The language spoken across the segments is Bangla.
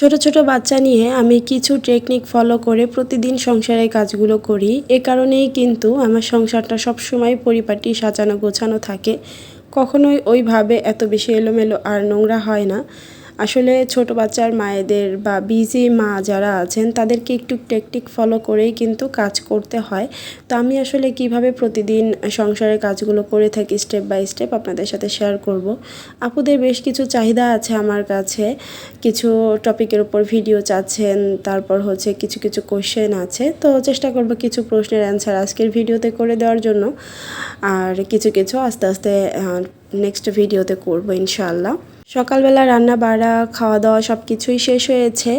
ছোট ছোট বাচ্চা নিয়ে আমি কিছু টেকনিক ফলো করে প্রতিদিন সংসারের কাজগুলো করি। এ কারণেই কিন্তু আমার সংসারটা সবসময় পরিপাটি, সাজানো গোছানো থাকে। কখনোই ওইভাবে এত বেশি এলোমেলো আর নোংরা হয় না। আসলে ছোট বাচ্চার মায়েদের বা বিজি মা যারা আছেন, তাদেরকে একটু টেকটিক ফলো করেই কিন্তু কাজ করতে হয়। তো আমি আসলে কীভাবে প্রতিদিন সংসারের কাজগুলো করে থাকি স্টেপ বাই স্টেপ আপনাদের সাথে শেয়ার করব। আপুদের বেশ কিছু চাহিদা আছে আমার কাছে। কিছু টপিকের উপর ভিডিও চাচ্ছেন, তারপর হচ্ছে কিছু কিছু কোশ্চেন আছে। তো চেষ্টা করব কিছু প্রশ্নের অ্যান্সার আজকের ভিডিওতে করে দেওয়ার জন্য। আর কিছু কিছু আস্তে আস্তে নেক্সট ভিডিওতে করব ইনশাআল্লাহ। সকালবেলা রান্না, বাড়া খাওয়া দাওয়া সব কিছুই শেষ হয়েছে।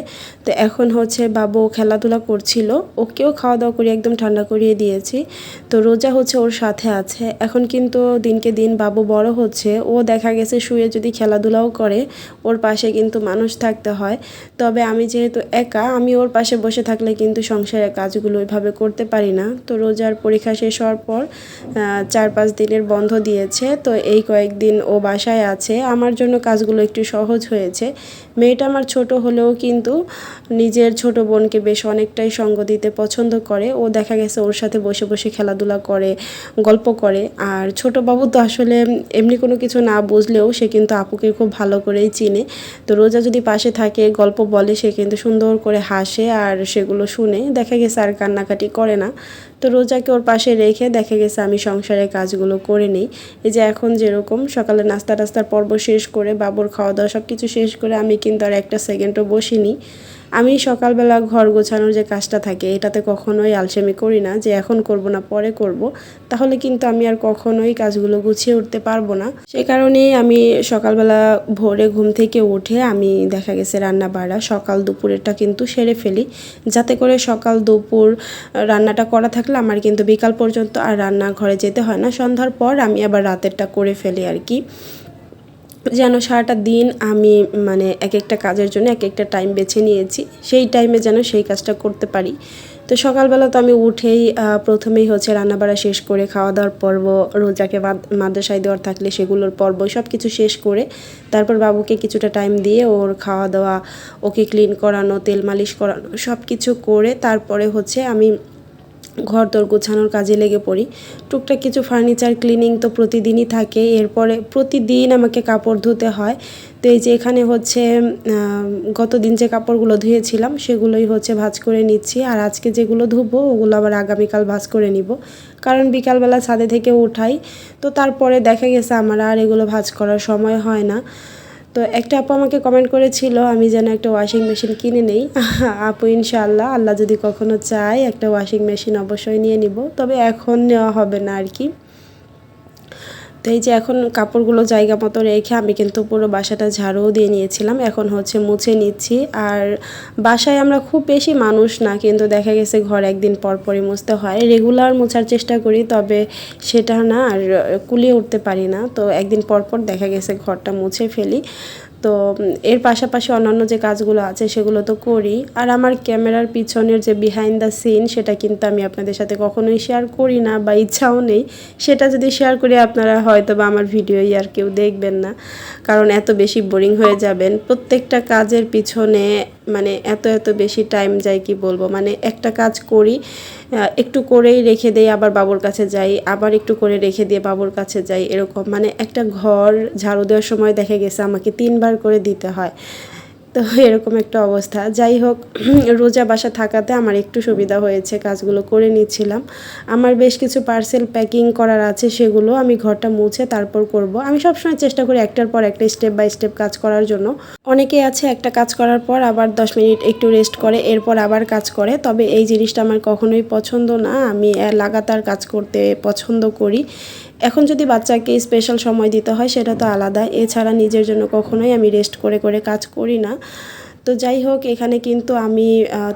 তো এখন হচ্ছে বাবু খেলাধুলা করছিল। ওকেও খাওয়া দাওয়া করে একদম ঠান্ডা করিয়ে দিয়েছি। তো রোজা হচ্ছে ওর সাথে আছে। এখন কিন্তু দিনকে দিন বাবু বড় হচ্ছে। ও দেখা গেছে শুয়ে যদি খেলাধুলাও করে, ওর পাশে কিন্তু মানুষ থাকতে হয়। তবে আমি যেহেতু একা, আমি ওর পাশে বসে থাকলে কিন্তু সংসারের কাজগুলো ওইভাবে করতে পারি না। তো রোজার পরীক্ষা শেষ হওয়ার পর চার পাঁচ দিনের বন্ধ দিয়েছে। তো এই কয়েকদিন ও বাসায় আছে। আমার জন্য কাজ কাজগুলো একটু সহজ হয়েছে। মেয়েটা আমার ছোট হলেও কিন্তু নিজের ছোট বোনকে বেশ অনেকটাই সঙ্গ দিতে পছন্দ করে। ও দেখা গেছে ওর সাথে বসে বসে খেলাধুলা করে, গল্প করে। আর ছোট বাবু তো আসলে এমনি কোনো কিছু না বুঝলেও সে কিন্তু আপুকে খুব ভালো করেই চিনে। তো রোজা যদি পাশে থাকে, গল্প বলে, সে কিন্তু সুন্দর করে হাসে আর সেগুলো শুনে। দেখা গেছে আর কান্নাকাটি করে না। তো রোজাকে ওর পাশে রেখে দেখা গেছে আমি সংসারের কাজগুলো করে নিই। এই যে এখন যেরকম, সকালে নাস্তা টাস্তার পর্ব শেষ করে বাবুর খাওয়া দাওয়া সব কিছু শেষ করে আমি কিন্তু আর একটা সেকেন্ডও বসিনি। আমি সকালবেলা ঘর গোছানোর যে কাজটা থাকে, এটাতে কখনোই আলসেমি করি না যে এখন করব না, পরে করব। তাহলে কিন্তু আমি আর কখনোই কাজগুলো গুছিয়ে উঠতে পারব না। সে কারণেই আমি সকালবেলা ভোরে ঘুম থেকে উঠে আমি দেখা গেছে রান্না বাড়া সকাল দুপুরেরটা কিন্তু সেরে ফেলি। যাতে করে সকাল দুপুর রান্নাটা করা থাকলে আমার কিন্তু বিকাল পর্যন্ত আর রান্নাঘরে যেতে হয় না। সন্ধ্যার পর আমি আবার রাতেরটা করে ফেলি আর কি। যেন সারাটা দিন আমি মানে এক একটা কাজের জন্য এক একটা টাইম বেছে নিয়েছি, সেই টাইমে যেন সেই কাজটা করতে পারি। তো সকালবেলা তো আমি উঠেই প্রথমেই হচ্ছে রান্নাবাড়া শেষ করে খাওয়া দাওয়ার পর্ব, রোজাকে মাদ্রাসায় দেওয়ার থাকলে সেগুলোর পর্ব সব কিছু শেষ করে, তারপর বাবুকে কিছুটা টাইম দিয়ে ওর খাওয়া দাওয়া ওকে ক্লিন করানো, তেল মালিশ করানো সব কিছু করে তারপরে হচ্ছে আমি ঘর দর গোছানোর কাজে লেগে পড়ি। টুকটাক কিছু ফার্নিচার ক্লিনিং তো প্রতিদিনই থাকে। এরপরে প্রতিদিন আমাকে কাপড় ধুতে হয়। তো এই যে এখানে হচ্ছে গত দিন যে কাপড়গুলো ধুয়েছিলাম, সেগুলোই হচ্ছে ভাজ করে নিচ্ছি। আর আজকে যেগুলো ধুবো, ওগুলো আবার আগামীকাল ভাজ করে নিব। কারণ বিকালবেলা ছাদে থেকে উঠাই। তো তারপরে দেখা গেছে আমার আর এগুলো ভাজ করার সময় হয় না। তো একটা আপু আমাকে কমেন্ট করেছিল, আমি যেন একটা ওয়াশিং মেশিন কিনে নেই। আপু ইনশাল্লাহ আল্লাহ যদি কখনো চায়, একটা ওয়াশিং মেশিন অবশ্যই নিয়ে নিব। তবে এখন নেওয়া হবে না আর কি। তো এই যে এখন কাপড়গুলো জায়গা মতো রেখে আমি কিন্তু পুরো বাসাটা ঝাড়ুও দিয়ে নিয়েছিলাম। এখন হচ্ছে মুছে নিচ্ছি। আর বাসায় আমরা খুব বেশি মানুষ না, কিন্তু দেখা গেছে ঘর একদিন পরপরই মুছতে হয়। রেগুলার মোছার চেষ্টা করি, তবে সেটা না আর কুলিয়ে উঠতে পারি না। তো একদিন পরপর পর দেখা গেছে ঘরটা মুছে ফেলি। তো এর পাশাপাশি অন্যান্য যে কাজগুলো আছে সেগুলো তো করি। আর আমার ক্যামেরার পিছনের যে বিহাইন্ড দ্য সিন সেটা কিন্তু আমি আপনাদের সাথে কখনোই শেয়ার করি না বা ইচ্ছাও নেই। সেটা যদি শেয়ার করি আপনারা হয়তো বা আমার ভিডিওই আর কেউ দেখবেন না। কারণ এত বেশি বোরিং হয়ে যাবেন। প্রত্যেকটা কাজের পিছনে মানে এত এত বেশি টাইম যায় কি বলব? মানে একটা কাজ করি একটু করেই রেখে দেই, আবার বাবুর কাছে যাই, আবার একটু করে রেখে দিয়ে বাবুর কাছে যাই, এরকম। মানে একটা ঘর ঝাড়ু দেওয়ার সময় দেখা গেছে আমাকে তিনবার করে দিতে হয়। তো এরকম একটা অবস্থা। যাই হোক, রোজা বাসা থাকাতে আমার একটু সুবিধা হয়েছে, কাজগুলো করে নিচ্ছিলাম। আমার বেশ কিছু পার্সেল প্যাকিং করার আছে, সেগুলো আমি ঘরটা মুছে তারপর করব। আমি সবসময় চেষ্টা করি একটার পর একটা স্টেপ বাই স্টেপ কাজ করার জন্য। অনেকে আছে একটা কাজ করার পর আবার দশ মিনিট একটু রেস্ট করে, এরপর আবার কাজ করে। তবে এই জিনিসটা আমার কখনোই পছন্দ না। আমি লাগাতার কাজ করতে পছন্দ করি। এখন যদি বাচ্চাকে স্পেশাল সময় দিতে হয়, সেটা তো আলাদা। এছাড়া নিজের জন্য কখনোই আমি রেস্ট করে করে কাজ করি না। তো যাই হোক, এখানে কিন্তু আমি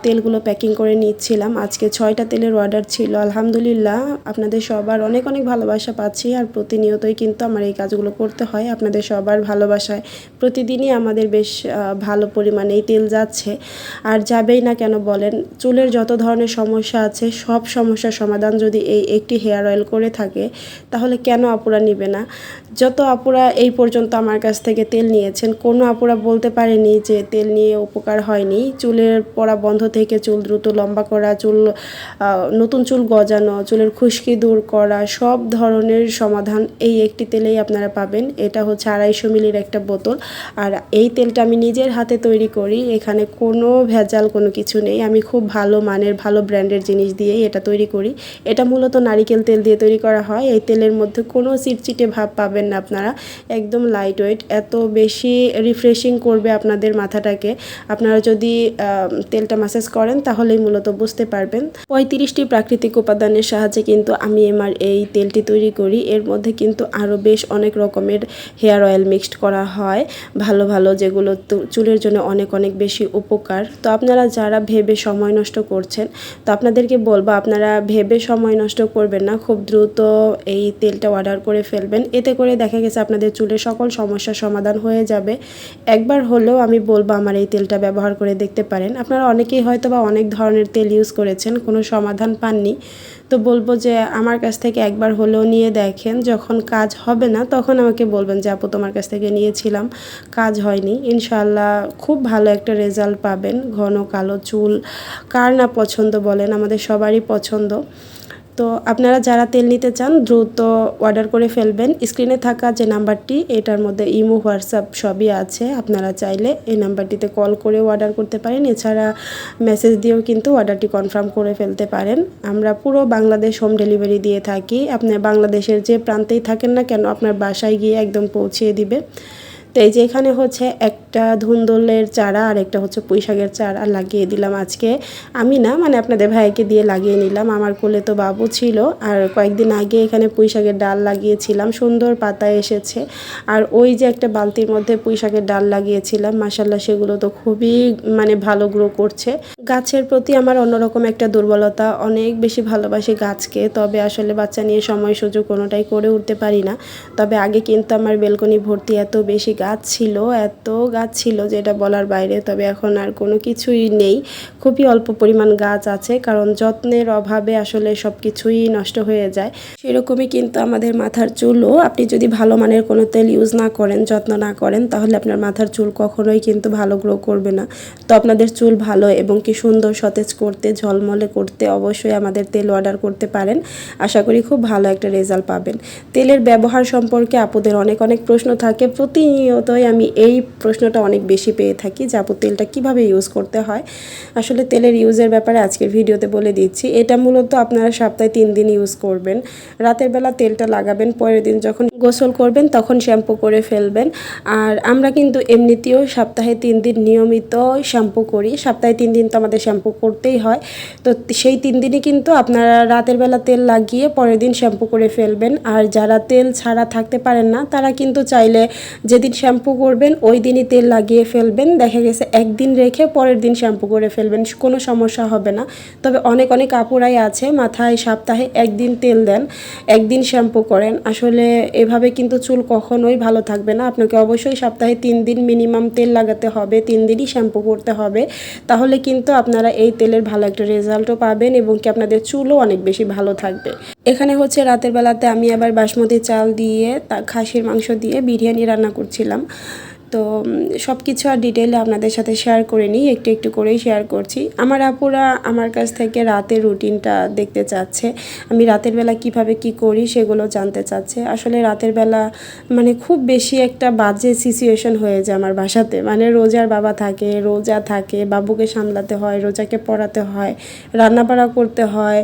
তেলগুলো প্যাকিং করে নিচ্ছিলাম। আজকে ছয়টা তেলের অর্ডার ছিল। আলহামদুলিল্লাহ, আপনাদের সবার অনেক অনেক ভালোবাসা পাচ্ছি আর প্রতিনিয়তই কিন্তু আমার এই কাজগুলো করতে হয়। আপনাদের সবার ভালোবাসায় প্রতিদিনই আমাদের বেশ ভালো পরিমাণেই তেল যাচ্ছে। আর যাবেই না কেন বলেন, চুলের যত ধরনের সমস্যা আছে, সব সমস্যার সমাধান যদি এই একটি হেয়ার অয়েল করে থাকে, তাহলে কেন আপুরা নিবে না? যত আপুরা এই পর্যন্ত আমার কাছ থেকে তেল নিয়েছেন, কোনো আপুরা বলতে পারেনি যে তেল নিয়ে উপকার হয়নি। চুলের পড়া বন্ধ থেকে চুল দ্রুত লম্বা করা, চুল নতুন চুল গজানো, চুলের খুশকি দূর করা, সব ধরনের সমাধান এই একটি তেলেই আপনারা পাবেন। এটা হচ্ছে আড়াইশো মিলির একটা বোতল। আর এই তেলটা আমি নিজের হাতে তৈরি করি। এখানে কোনো ভেজাল কোনো কিছু নেই। আমি খুব ভালো মানের, ভালো ব্র্যান্ডের জিনিস দিয়েই এটা তৈরি করি। এটা মূলত নারিকেল তেল দিয়ে তৈরি করা হয়। এই তেলের মধ্যে কোনো চিটচিটে ভাব পাবেন না আপনারা। একদম লাইট ওয়েট এত বেশি রিফ্রেশিং করবে আপনাদের মাথাটাকে। আপনারা যদি তেলটা ম্যাসেজ করেন তাহলেই মূলত বুঝতে পারবেন। পঁয়ত্রিশটি প্রাকৃতিক উপাদানের সাহায্যে কিন্তু আমি আমার এই তেলটি তৈরি করি। এর মধ্যে কিন্তু আরও বেশ অনেক রকমের হেয়ার অয়েল মিক্সড করা হয়। ভালো ভালো যেগুলো চুলের জন্য অনেক অনেক বেশি উপকার। তো আপনারা যারা ভেবে সময় নষ্ট করছেন, তো আপনাদেরকে বলব আপনারা ভেবে সময় নষ্ট করবেন না। খুব দ্রুত এই তেলটা অর্ডার করে ফেলবেন। এতে করে দেখা গেছে আপনাদের চুলের সকল সমস্যার সমাধান হয়ে যাবে। একবার হলেও আমি বলব আমার এই তেলটা ব্যবহার করে দেখতে পারেন। আপনারা অনেকেই হয়তো বা অনেক ধরনের তেল ইউজ করেছেন, কোনো সমাধান পাননি। তো বলব যে আমার কাছ থেকে একবার হলেও নিয়ে দেখেন, যখন কাজ হবে না তখন আমাকে বলবেন যে, আপু, তোমার কাছ থেকে নিয়েছিলাম, কাজ হয়নি। ইনশাল্লাহ খুব ভালো একটা রেজাল্ট পাবেন, ঘন কালো চুল, কার না পছন্দ বলেন, আমাদের সবারই পছন্দ। তো আপনারা যারা তেল নিতে চান, দ্রুত অর্ডার করে ফেলবেন। স্ক্রিনে থাকা যে নাম্বারটি, এটার মধ্যে ইমো, হোয়াটসঅ্যাপ সবই আছে। আপনারা চাইলে এই নাম্বারটিতে কল করেও অর্ডার করতে পারেন। এছাড়া মেসেজ দিয়েও কিন্তু অর্ডারটি কনফার্ম করে ফেলতে পারেন। আমরা পুরো বাংলাদেশ হোম ডেলিভারি দিয়ে থাকি। আপনি বাংলাদেশের যে প্রান্তেই থাকেন না কেন, আপনার বাসায় গিয়ে একদম পৌঁছিয়ে দিবে। তো এই যে এখানে হচ্ছে একটা ধুন্দলের চারা আর একটা হচ্ছে পুঁই শাকের চারা লাগিয়ে দিলাম আজকে। আমি না মানে আপনাদের ভাইকে দিয়ে লাগিয়ে নিলাম। আমার কোলে তো বাবু ছিল আর কয়েকদিন আগে এখানে পুঁই শাকের ডাল লাগিয়েছিলাম। সুন্দর পাতা এসেছে। আর ওই যে একটা বালতির মধ্যে পুঁই শাকের ডাল লাগিয়েছিলাম মাসাল্লাহ সেগুলো তো খুবই মানে ভালো গ্রো করছে। গাছের প্রতি আমার অন্যরকম একটা দুর্বলতা, অনেক বেশি ভালোবাসি গাছকে, তবে আসলে বাচ্চা নিয়ে সময় সুযোগ কোনোটাই করে উঠতে পারি না। তবে আগে কিন্তু আমার বেলকনি ভর্তি এত বেশি গাছ ছিল, এত গাছ ছিল যেটা বলার বাইরে, তবে এখন আর কোনো কিছুই নেই। খুবই অল্প পরিমাণ গাছ আছে, কারণ যত্নের অভাবে আসলে সব কিছুই নষ্ট হয়ে যায়। সেরকমই কিন্তু আমাদের মাথার চুলও। আপনি যদি ভালো মানের কোনো তেল ইউজ না করেন, যত্ন না করেন, তাহলে আপনার মাথার চুল কখনোই কিন্তু ভালো গ্রো করবে না। তো আপনাদের চুল ভালো এবং কি সুন্দর সতেজ করতে, ঝলমলে করতে অবশ্যই আমাদের তেল অর্ডার করতে পারেন। আশা করি খুব ভালো একটা রেজাল্ট পাবেন। তেলের ব্যবহার সম্পর্কে আপুদের অনেক অনেক প্রশ্ন থাকে। প্রতিনিয়তই আমি এই প্রশ্নটা অনেক বেশি পেয়ে থাকি যে তেলটা কীভাবে ইউজ করতে হয়। আসলে তেলের ইউজের ব্যাপারে আজকের ভিডিওতে বলে দিচ্ছি, এটা মূলত আপনারা সপ্তাহে তিন দিন ইউজ করবেন। রাতের বেলা তেলটা লাগাবেন, পরের দিন যখন গোসল করবেন তখন শ্যাম্পু করে ফেলবেন। আর আমরা কিন্তু এমনিতেও সপ্তাহে তিন দিন নিয়মিত শ্যাম্পু করি, সপ্তাহে তিন দিন তো আমাদের শ্যাম্পু করতেই হয়। তো সেই তিন দিনই কিন্তু আপনারা রাতের বেলা তেল লাগিয়ে পরের দিন শ্যাম্পু করে ফেলবেন। আর যারা তেল ছাড়া থাকতে পারেন না, তারা কিন্তু চাইলে যেদিন শ্যাম্পু করবেন, ওই দিনই তেল লাগিয়ে ফেলবেন। দেখা গেছে একদিন রেখে পরের দিন শ্যাম্পু করে ফেলবেন, কোনো সমস্যা হবে না। তবে অনেক অনেক কাপড়াই আছে, মাথায় সপ্তাহে একদিন তেল দেন, একদিন শ্যাম্পু করেন। আসলে এভাবে কিন্তু চুল কখনোই ভালো থাকবে না। আপনাকে অবশ্যই সপ্তাহে তিন দিন মিনিমাম তেল লাগাতে হবে, তিন দিনই শ্যাম্পু করতে হবে। তাহলে কিন্তু আপনারা এই তেলের ভালো একটা রেজাল্টও পাবেন এবং কি আপনাদের চুলও অনেক বেশি ভালো থাকবে। এখানে হচ্ছে রাতের বেলাতে আমি আবার বাসমতি চাল দিয়ে তা খাসির মাংস দিয়ে বিরিয়ানি রান্না করছিলাম। তো সব কিছু আর ডিটেলে আপনাদের সাথে শেয়ার করে নিই, একটু একটু করেই শেয়ার করছি। আমার আপুরা আমার কাছ থেকে রাতের রুটিনটা দেখতে চাচ্ছে। আমি রাতের বেলা কীভাবে কি করি সেগুলো জানতে চাচ্ছে। আসলে রাতের বেলা মানে খুব বেশি একটা বাজে সিচুয়েশন হয়ে যায় আমার বাসাতে। মানে রোজার বাবা থাকে, রোজা থাকে, বাবুকে সামলাতে হয়, রোজাকে পড়াতে হয়, রান্নাবাড়া করতে হয়।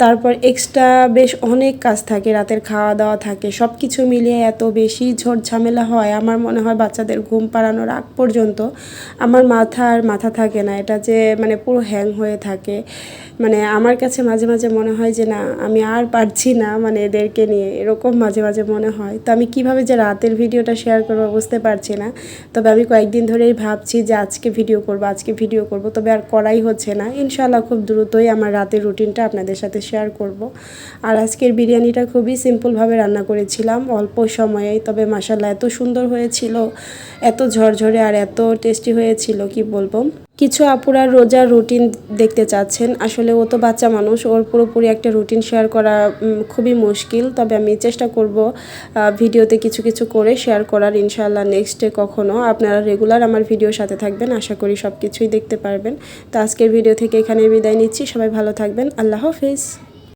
তারপর এক্সট্রা বেশ অনেক কাজ থাকে, রাতের খাওয়া দাওয়া থাকে সব কিছু মিলিয়ে এত বেশি ঝোট ঝামেলা হয়। আমার মনে হয় বাচ্চাদের ঘুম পাড়ানোর আগ পর্যন্ত আমার মাথা আর মাথা থাকে না, এটা যে মানে পুরো হ্যাং হয়ে থাকে। মানে আমার কাছে মাঝে মাঝে মনে হয় যে, না, আমি আর পারছি না। মানে এদেরকে নিয়ে এরকম মাঝে মাঝে মনে হয়। তো আমি কীভাবে যে রাতের ভিডিওটা শেয়ার করব বুঝতে পারছি না। তবে আমি কয়েকদিন ধরেই ভাবছি যে, আজকে ভিডিও করব, আজকে ভিডিও করব। তবে আর করাই হচ্ছে না। ইনশাল্লাহ খুব দ্রুতই আমার রাতের রুটিনটা আপনাদের সাথে শেয়ার করব। আর আজকের বিরিয়ানিটা খুবই সিম্পলভাবে রান্না করেছিলাম, অল্প সময়ে তবে মাসাল্লাহ এত সুন্দর হয়েছিল, এত ঝরঝরে আর এত টেস্টি হয়েছিল, কি বলব? কিছু আপুরা রোজার রুটিন দেখতে চাচ্ছেন। আসলে ও তো বাচ্চা মানুষ, ওর পুরোপুরি একটা রুটিন শেয়ার করা খুবই মুশকিল। তবে আমি চেষ্টা করব ভিডিওতে কিছু কিছু করে শেয়ার করার, ইনশাআল্লাহ নেক্সট ডে কখনো। আপনারা রেগুলার আমার ভিডিওর সাথে থাকবেন, আশা করি সব কিছুই দেখতে পারবেন। তো আজকের ভিডিও থেকে এখানে বিদায় নিচ্ছি। সবাই ভালো থাকবেন। আল্লাহ হাফিজ।